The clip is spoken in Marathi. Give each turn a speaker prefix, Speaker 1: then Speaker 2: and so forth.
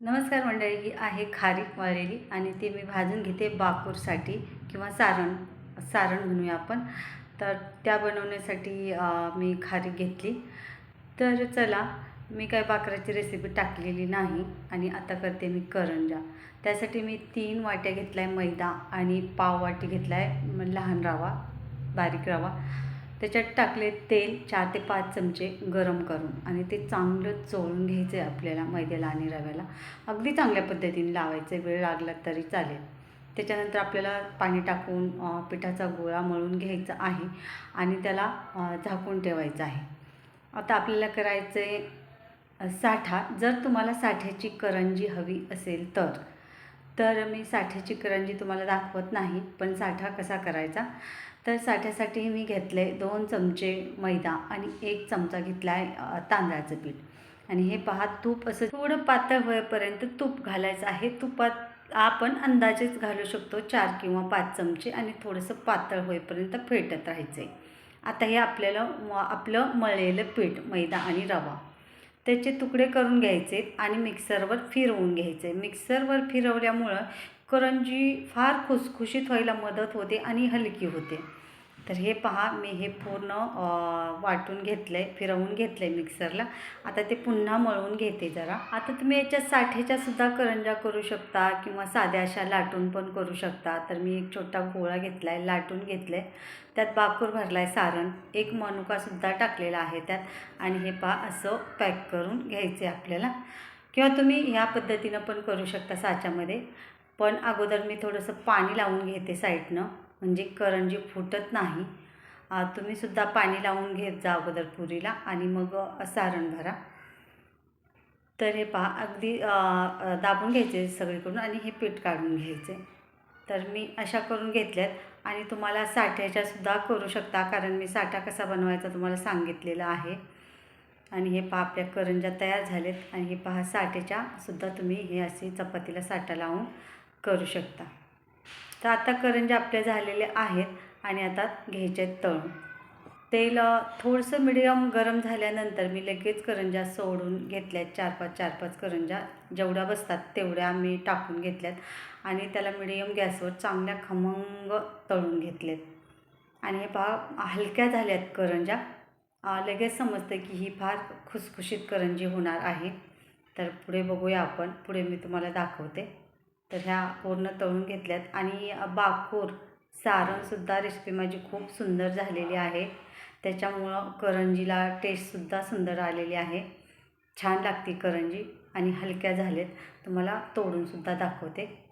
Speaker 1: नमस्कार मंडळी ही आहे खारीक वारेली आणि ती मी भाजून घेते बाकूरसाठी किंवा सारण सारण म्हणूया आपण. तर त्या बनवण्यासाठी मी खारीक घेतली. तर चला मी काय बाकराची रेसिपी टाकलेली नाही आणि आता करते मी करंजा. त्यासाठी मी तीन वाट्या घेतल्या आहे मैदा आणि पाव वाटी घेतला आहे लहान रवा बारीक रवा. त्याच्यात टाकले तेल चार ते पाच चमचे गरम करून आणि ते चांगलं चोळून घ्यायचं आहे आपल्याला मैद्याला आणि रव्याला. अगदी चांगल्या पद्धतीने लावायचं वेळ लागला तरी चालेल. त्याच्यानंतर आपल्याला पाणी टाकून पिठाचा गोळा मळून घ्यायचा आहे आणि त्याला झाकून ठेवायचं आहे. आता आपल्याला करायचं आहे साठा. जर तुम्हाला साठ्याची करंजी हवी असेल तर तर मी साठ्याची करंजी तुम्हाला दाखवत नाही पण साठा कसा करायचा? तर साठ्यासाठी मी घेतले दोन चमचे मैदा आणि एक चमचा घेतला आहे तांदळाचं पीठ. आणि हे पहा तूप असं थोडं पातळ होईपर्यंत तूप घालायचं आहे. तुपात आपण अंदाजेच घालू शकतो चार किंवा पाच चमचे आणि थोडंसं पातळ होईपर्यंत फेटत राहायचं आहे आता हे आपल्याला आपलं मळलेलं पीठ मैदा आणि रवा. त्याचे तुकडे करून घ्यायचे आणि मिक्सरवर फिरवून घ्यायचे मिक्सरवर फिरवल्यामुळं करंजी फार खुसखुशीत व्हायला मदत होते आणि हलकी होते. तर हे पहा मी हे पूर्ण वाटून घेतलं आहे फिरवून घेतलं आहे मिक्सरला. आता ते पुन्हा मळून घेते जरा. आता तुम्ही याच्यात साठेच्या सुद्धा करंजा करू शकता किंवा साध्या अशा लाटून पण करू शकता. तर मी एक छोटा गोळा घेतला आहे लाटून घेतलं आहे त्यात बाकूर भरला आहे सारण. एक मनुकासुद्धा टाकलेला आहे त्यात. आणि हे पहा असं पॅक करून घ्यायचे आपल्याला. किंवा तुम्ही ह्या पद्धतीनं पण करू शकता साच्यामध्ये. पण अगोदर मी थोडंसं पाणी लावून घेते साईडनं म्हणजे करंजी फुटत नाही. तुम्हीसुद्धा पाणी लावून घेत जा अगोदर पुरीला आणि मग सारण भरा. तर हे पहा अगदी दाबून घ्यायचे सगळीकडून आणि हे पीठ काढून घ्यायचे. तर मी अशा करून घेतल्यात आणि तुम्हाला साठ्याच्यासुद्धा करू शकता कारण मी साठा कसा बनवायचा तुम्हाला सांगितलेलं आहे. आणि हे पहा आपल्या करंजा तयार झालेत आणि हे पहा साठ्याच्यासुद्धा सुद्धा तुम्ही हे असे चपातीला साठा लावून करू शकता. तर आता करंजे आपल्या झालेले आहेत आणि आता घ्यायचे आहेत तळून तेल थोडंसं मिडियम गरम झाल्यानंतर मी लगेच करंजा सोडून घेतल्यात. चार पाच चार पाच करंजा जेवढ्या बसतात तेवढ्या मी टाकून घेतल्यात आणि त्याला मिडियम गॅसवर चांगल्या खमंग तळून घेतलेत. आणि हे पहा हलक्या झाल्यात करंजा लगेच समजतं की ही फार खुसखुशीत करंजी होणार आहे. तर पुढे बघूया आपण. पुढे मी तुम्हाला दाखवते. तर ह्या पूर्ण तळून घेतल्यात. आणि बाकूर सारणसुद्धा रेसिपी माझी खूप सुंदर झालेली आहे. त्याच्यामुळं करंजीला टेस्टसुद्धा सुंदर आलेली आहे. छान लागते करंजी आणि हलक्या झालेत. तुम्हाला तोडूनसुद्धा दाखवते.